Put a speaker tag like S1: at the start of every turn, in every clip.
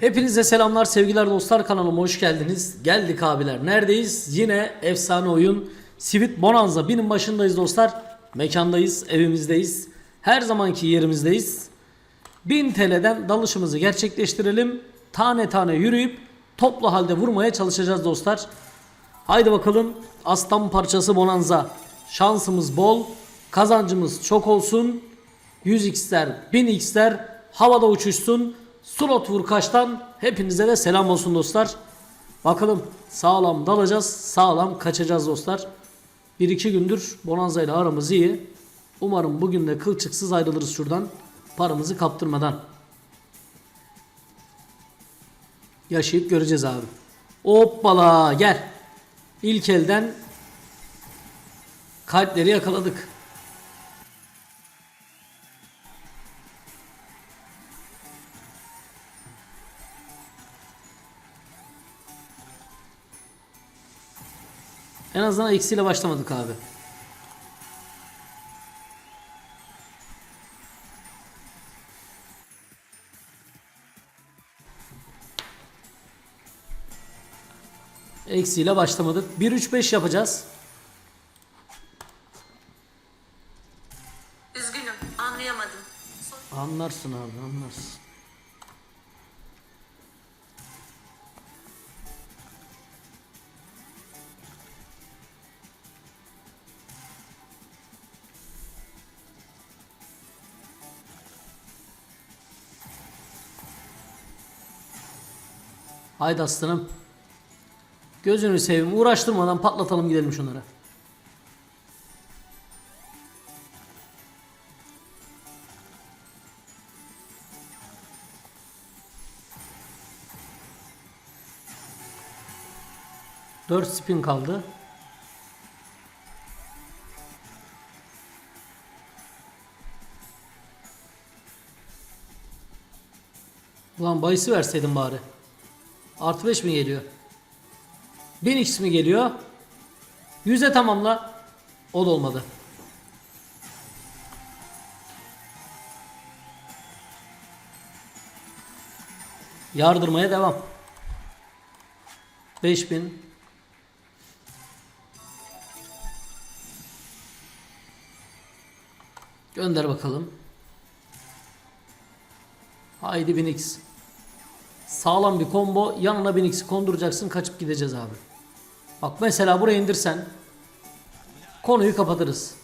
S1: Hepinize selamlar sevgiler dostlar kanalıma hoş geldiniz. Geldik abiler. Neredeyiz? Yine efsane oyun Sivit Bonanza. Binin başındayız dostlar. Mekandayız, evimizdeyiz. Her zamanki yerimizdeyiz. 1000 TL'den dalışımızı gerçekleştirelim. Tane tane yürüyüp toplu halde vurmaya çalışacağız dostlar. Haydi bakalım aslan parçası bonanza. Şansımız bol, kazancımız çok olsun. 100x'ler, 1000x'ler havada uçuşsun. Slot vur kaçtan hepinize de selam olsun dostlar. Bakalım sağlam dalacağız, sağlam kaçacağız dostlar. 1-2 gündür bonanza ile aramız iyi. Umarım bugün de kılçıksız ayrılırız şuradan. Paramızı kaptırmadan. Yaşayıp göreceğiz abi. Hoppala gel. İlk elden kalpleri yakaladık. Azından eksiyle başlamadık abi. Eksiyle başlamadık. 1-3-5 yapacağız.
S2: Üzgünüm, anlayamadım.
S1: Anlarsın abi anlarsın. Haydi aslanım. Gözünü seveyim uğraştırmadan patlatalım gidelim şunlara. Dört spin kaldı. Ulan bayısı verseydin bari. Artı 5 mi geliyor? 1000x mi geliyor? 100'e tamamla. O da olmadı. Yardırmaya devam. 5000 Gönder bakalım. Haydi 1000x. Sağlam bir combo. Yanına 1000x'i konduracaksın. Kaçıp gideceğiz abi. Bak mesela buraya indirsen konuyu kapatırız.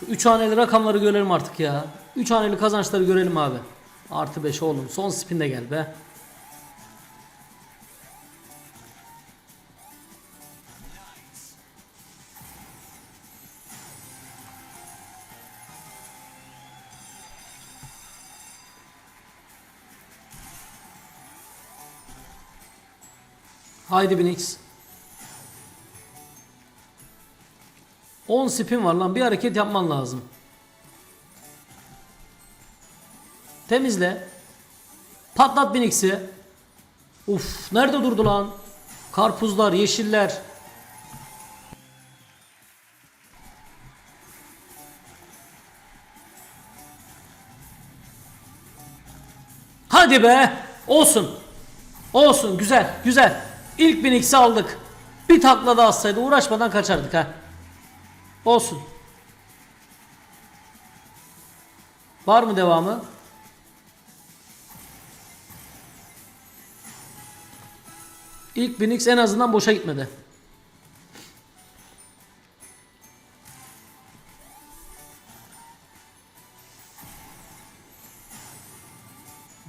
S1: Şu 3 haneli rakamları görelim artık ya. 3 haneli kazançları görelim abi. Artı 5 oğlum. Son spin de gel be. Haydi 1000x. 10 spin var lan bir hareket yapman lazım. Temizle. Patlat 1000x'i. Uf nerede durdu lan? Karpuzlar, yeşiller. Hadi be. Olsun. Olsun güzel güzel. İlk 1000x'i aldık. Bir takla da atsaydı uğraşmadan kaçardık ha. Olsun. Var mı devamı? İlk 1000x en azından boşa gitmedi.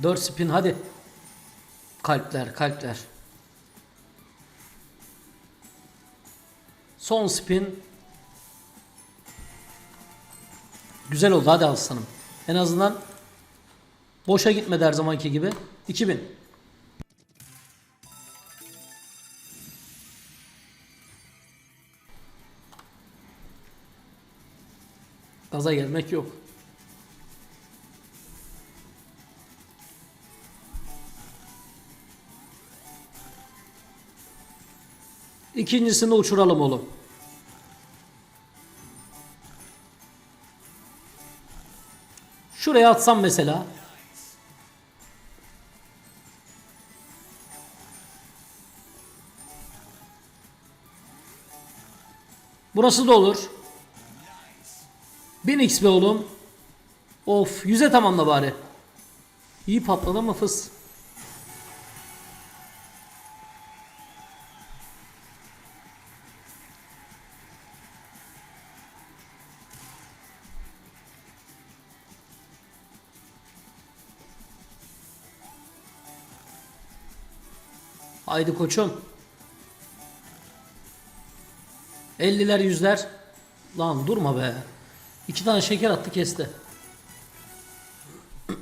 S1: Dört spin hadi. Kalpler kalpler. Son spin. Güzel oldu hadi aslanım. En azından boşa gitmedi her zamanki gibi. 2000. Gaza gelmek yok. İkincisini uçuralım oğlum. Şuraya atsam mesela. Burası da olur. 1000 XP oğlum. Of yüze tamamla bari. İyi patladı ama fıs. Haydi koçum. 50'ler yüzler. Lan durma be. İki tane şeker attı kesti.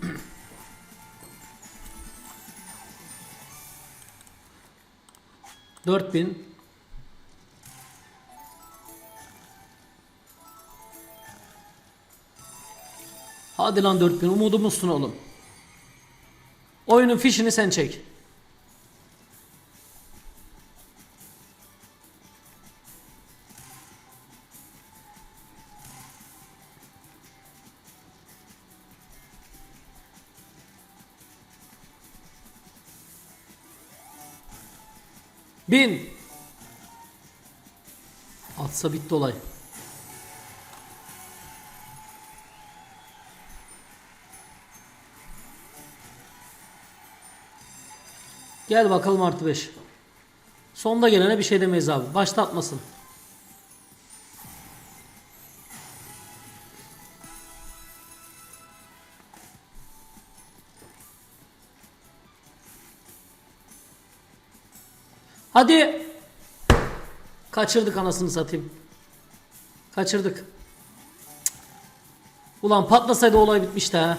S1: Dört bin. Hadi lan 4000 umudumuzsun oğlum. Oyunun fişini sen çek. Bin. Atsa bitti olay. Gel bakalım artı 5. Sonda gelene bir şey demeyiz abi. Başta atmasın. Hadi. Kaçırdık anasını satayım. Kaçırdık. Ulan patlasaydı olay bitmişti ha.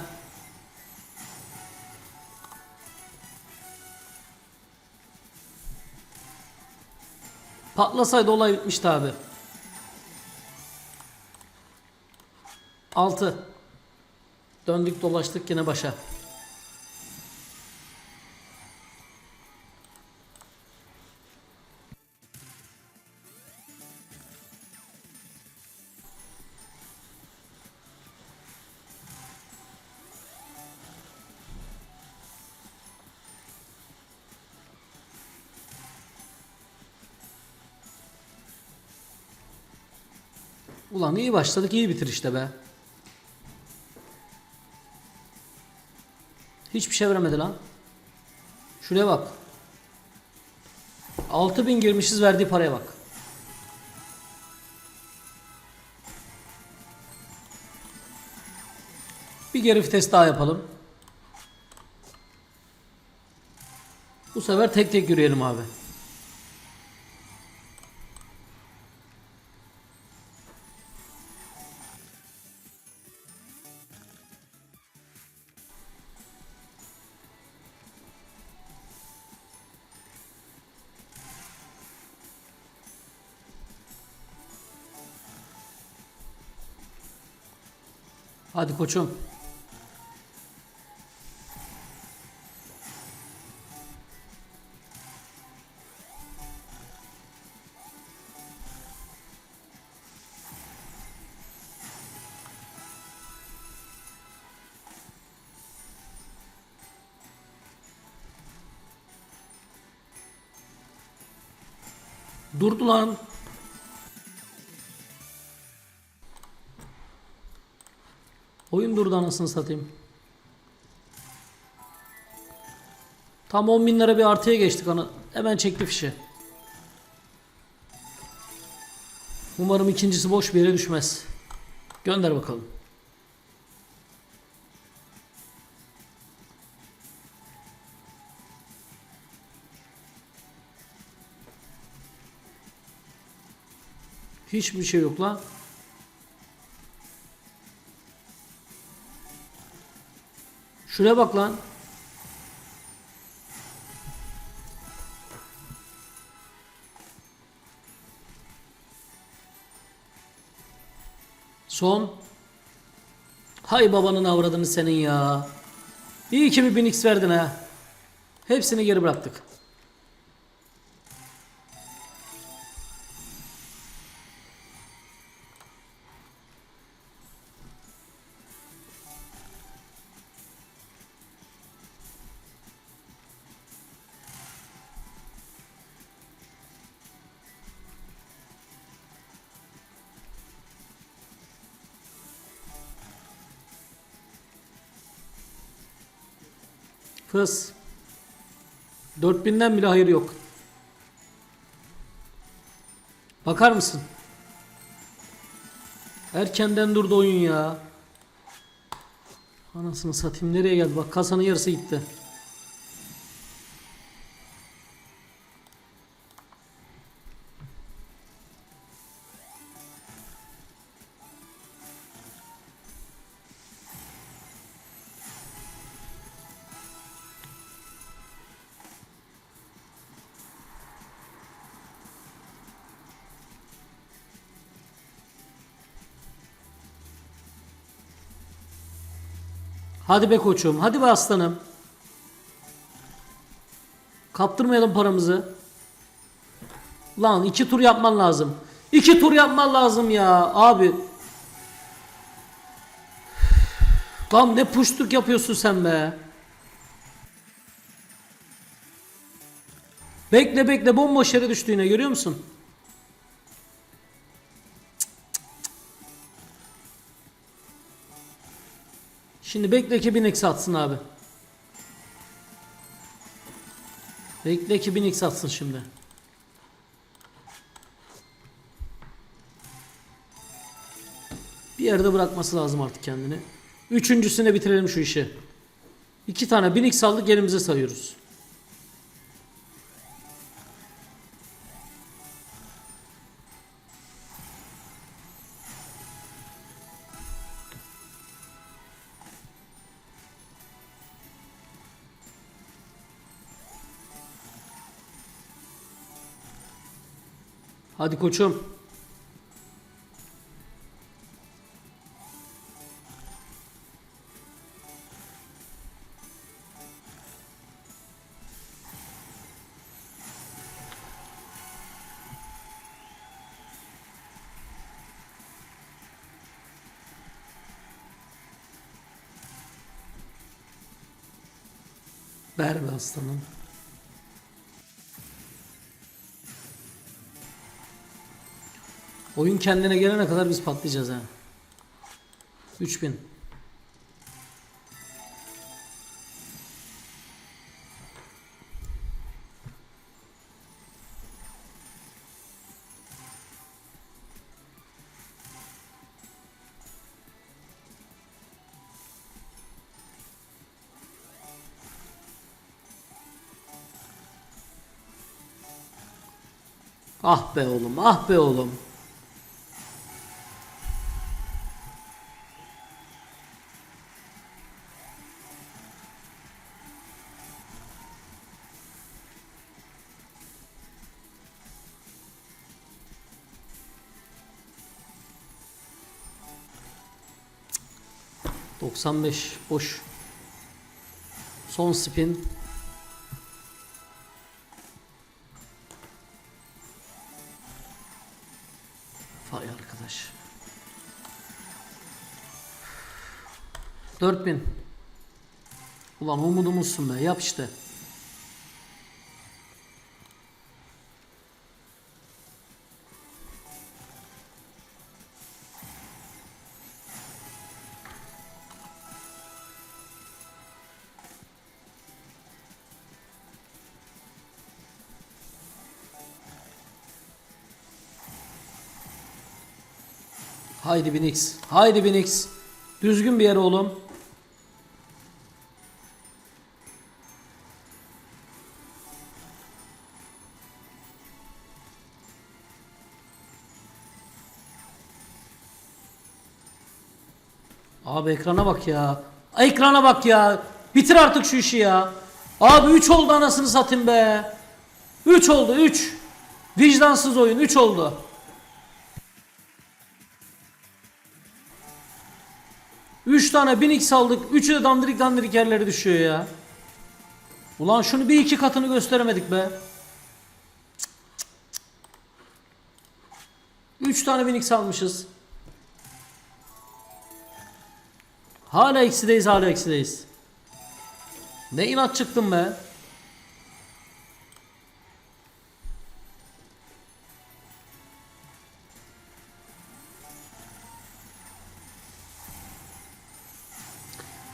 S1: Patlasaydı olay bitmişti abi. 6 Döndük dolaştık yine başa. İyi başladık iyi bitir işte be. Hiçbir şey veremedi lan. Şuraya bak. 6000 girmişiz verdiği paraya bak. Bir geri vites daha yapalım. Bu sefer tek tek yürüyelim abi. Koçum. Durdu lan. Oyun durdu anasını satayım. Tam 10 bin lira bir artıya geçtik ana. Hemen çekti fişi. Umarım ikincisi boş bir yere düşmez. Gönder bakalım. Hiçbir şey yok lan. Şuraya bak lan. Son. Hay babanın avradını senin ya. İyi ki bir 1000x verdin ha. Hepsini geri bıraktık. Fıs. 4000'den bile hayır yok. Bakar mısın? Erkenden durdu oyun ya. Anasını satayım nereye geldi? Bak kasanın yarısı gitti. Hadi be koçum. Hadi be aslanım. Kaptırmayalım paramızı. Lan iki tur yapman lazım. İki tur yapman lazım ya abi. Lan ne puştuk yapıyorsun sen be. Bekle bekle bomboş yere düştü yine görüyor musun? Şimdi bekle ki 1000x atsın abi. Bekle ki 1000x atsın şimdi. Bir yerde bırakması lazım artık kendini. Üçüncüsüne bitirelim şu işi. İki tane 1000x aldık yerimize sayıyoruz. Hadi koçum. Ver be aslanım. Oyun kendine gelene kadar biz patlayacağız ha. 3000. Ah be oğlum, ah be oğlum. Doksan beş boş. Son spin. Vay arkadaş. 4000. Ulan umudumuzsun be yap işte. Haydi Binix. Haydi Binix. Düzgün bir yer oğlum. Abi ekrana bak ya. Ekrana bak ya. Bitir artık şu işi ya. Abi 3 oldu anasını satayım be. 3 oldu 3. Vicdansız oyun 3 oldu. Üç tane 1000x aldık. Üçü de dandirik dandirik yerlere düşüyor ya. Ulan şunu bir iki katını gösteremedik be. Üç tane 1000x almışız. Hala eksideyiz hala eksideyiz. Ne inat çıktın be.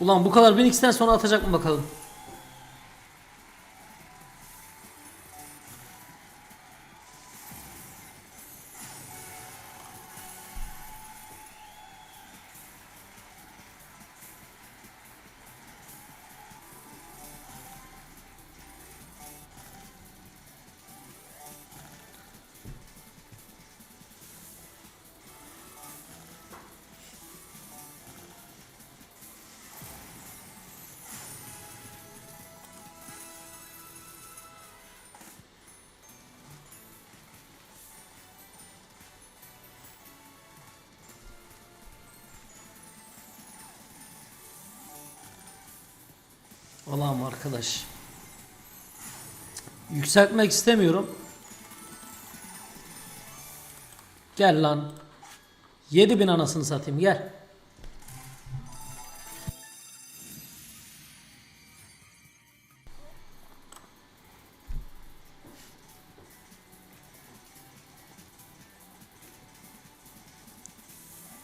S1: Ulan bu kadar 1000x'ten sonra atacak mı bakalım. Allah'ım arkadaş. Yükseltmek istemiyorum. Gel lan. 7000 anasını satayım gel.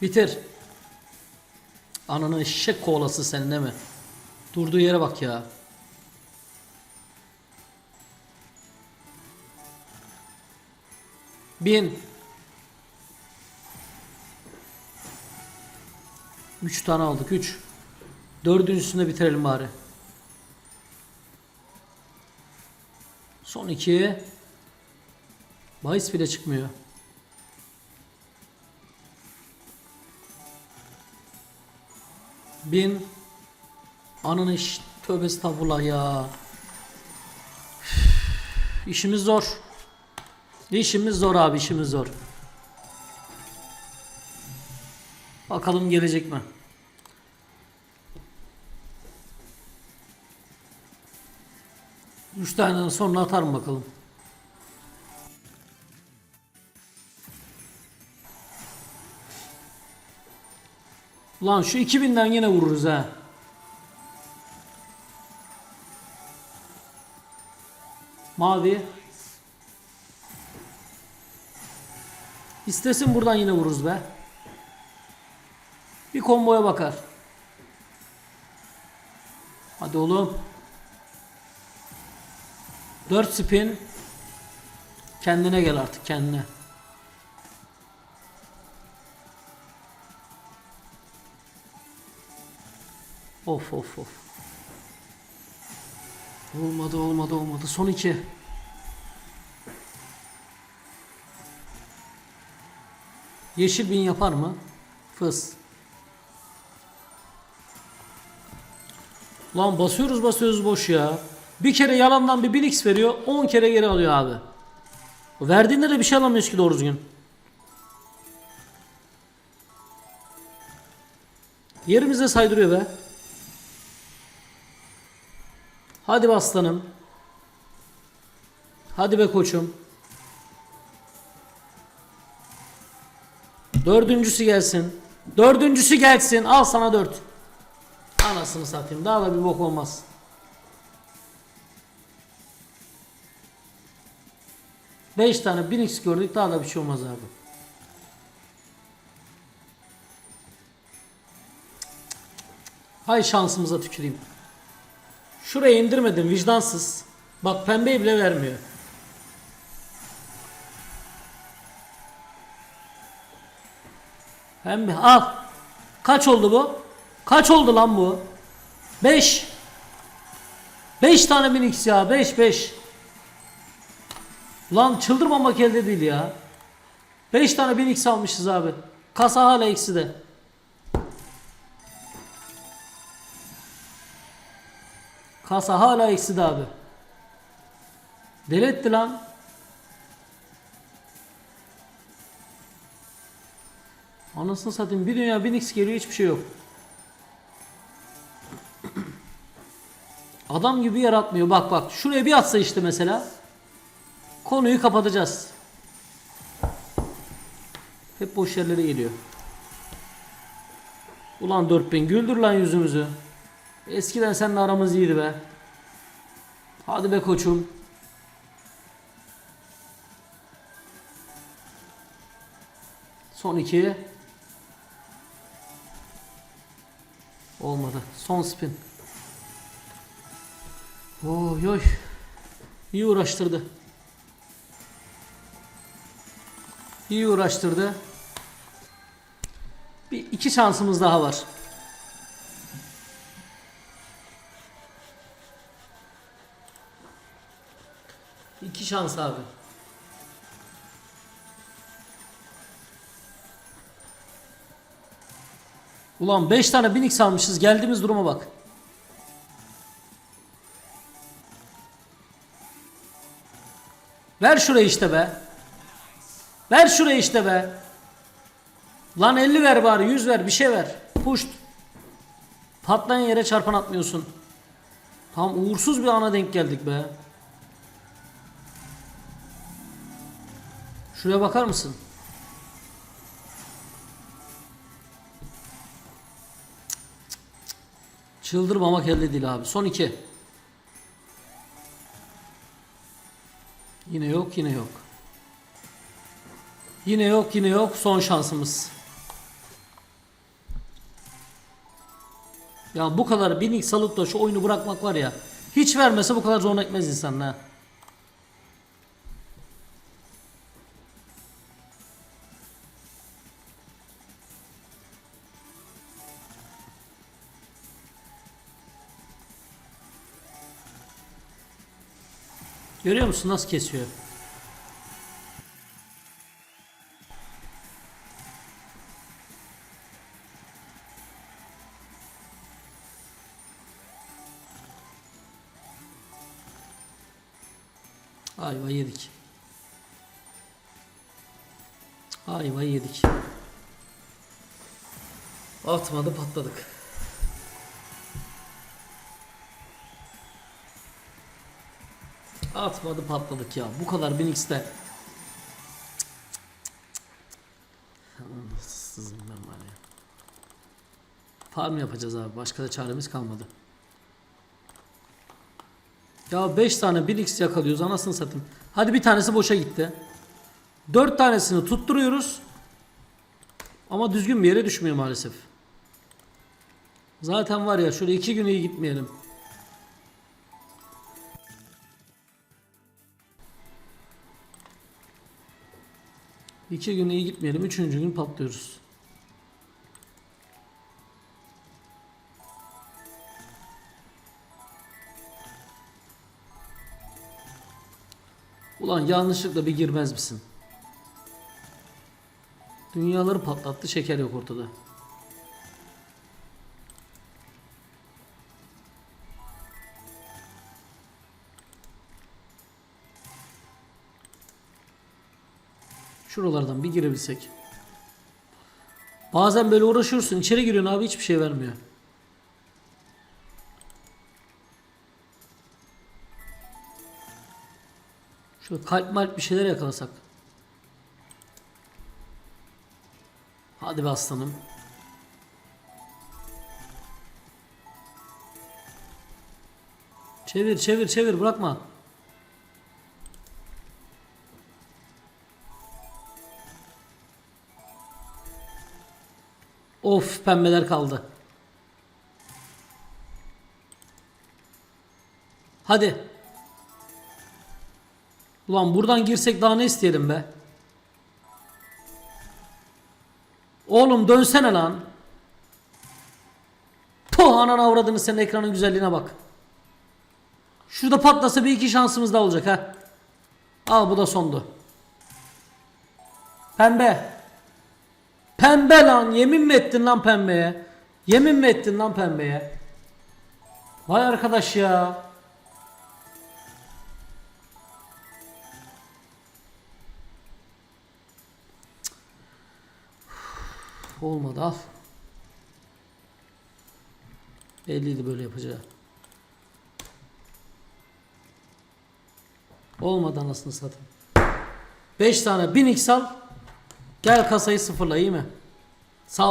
S1: Bitir. Ananın eşek kovalası sen değil mi? Durduğu yere bak ya. Bin. Üç tane aldık. Üç. Dördüncüsünde bitirelim bari. Son iki. Bahis bile çıkmıyor. Bin. Ananı iş. Tövbe estağfurullah ya. İşimiz zor. İşimiz zor abi işimiz zor. Bakalım gelecek mi? Üç tane sonra atarım bakalım. Ulan şu 2000'den yine vururuz ha. Mavi. İstesin buradan yine vururuz be. Bir komboya bakar. Hadi oğlum. 4 spin. Kendine gel artık kendine. Of of of. Olmadı olmadı olmadı. Son iki. Yeşil bin yapar mı? Fıs. Lan basıyoruz basıyoruz boş ya. Bir kere yalandan bir 1000x veriyor 10 kere geri alıyor abi. Verdiğinde de bir şey alamıyoruz ki doğru düzgün. Yerimize saydırıyor be. Hadi be aslanım. Hadi be koçum. Dördüncüsü gelsin. Dördüncüsü gelsin. Al sana dört. Anasını satayım. Daha da bir bok olmaz. Beş tane 1000x gördük. Daha da bir şey olmaz abi. Hay şansımıza tüküreyim. Şuraya indirmedim vicdansız. Bak pembeyi bile vermiyor. Pembe al. Kaç oldu bu? Kaç oldu lan bu? 5. 5 tane 1000x ya 5 5. Lan çıldırmamak elde değil ya. 5 tane 1000x almışız abi. Kasa hala eksi de. Kasa hala eksi de abi. Deli etti lan. Anasını satayım bir dünya 1000x geliyor hiçbir şey yok. Adam gibi yaratmıyor. Bak bak şuraya bir atsa işte mesela. Konuyu kapatacağız. Hep boş yerlere geliyor. Ulan 4000 güldür lan yüzümüzü. Eskiden seninle aramız iyiydi be. Hadi be koçum. Son iki. Olmadı. Son spin. Oy oy. İyi uğraştırdı. İyi uğraştırdı. Bir iki şansımız daha var. Şans abi. Ulan 5 tane 1000x almışız. Geldiğimiz duruma bak. Ver şurayı işte be. Ver şurayı işte be. Lan 50 ver bari 100 ver bir şey ver. Puşt. Patlayan yere çarpan atmıyorsun. Tam uğursuz bir ana denk geldik be. Şuraya bakar mısın? Çıldırmamak elde değil abi. Son iki. Yine yok, yine yok. Yine yok, yine yok. Son şansımız. Ya bu kadar binik salıp da şu oyunu bırakmak var ya. Hiç vermese bu kadar zoruna etmez insan Görüyor musun nasıl kesiyor? Ayva yedik. Ayva yedik. Atmadı patladık. Atmadı patladık ya. Bu kadar 1000x'te. Sızım ben var ya. Farm yapacağız abi. Başka da çaremiz kalmadı. Ya 5 tane 1x yakalıyoruz anasını satayım. Hadi bir tanesi boşa gitti. 4 tanesini tutturuyoruz. Ama düzgün bir yere düşmüyor maalesef. Zaten var ya şöyle 2 gün iyi gitmeyelim. İki gün iyi gitmeyelim. Üçüncü gün patlıyoruz. Ulan yanlışlıkla bir girmez misin? Dünyaları patlattı şeker yok ortada. Şuralardan bir girebilsek. Bazen böyle uğraşıyorsun içeri giriyorsun abi hiçbir şey vermiyor. Şöyle kalp malp bir şeyler yakalasak. Hadi be aslanım. Çevir çevir çevir bırakma. Of pembeler kaldı. Hadi. Ulan buradan girsek daha ne isteyelim be? Oğlum dönsene lan. Puh anan avradını senin ekranın güzelliğine bak. Şurada patlasa bir iki şansımız daha olacak ha. Al bu da sondu. Pembe. Pembe lan yemin mi ettin lan pembeye? Yemin mi ettin lan pembeye? Vay arkadaş ya. Cık. Olmadı al. Belliydi böyle yapacağı. Olmadı anasını satayım. 5 tane 1000 x al. Gel kasayı sıfırla iyi mi? Sağ ol.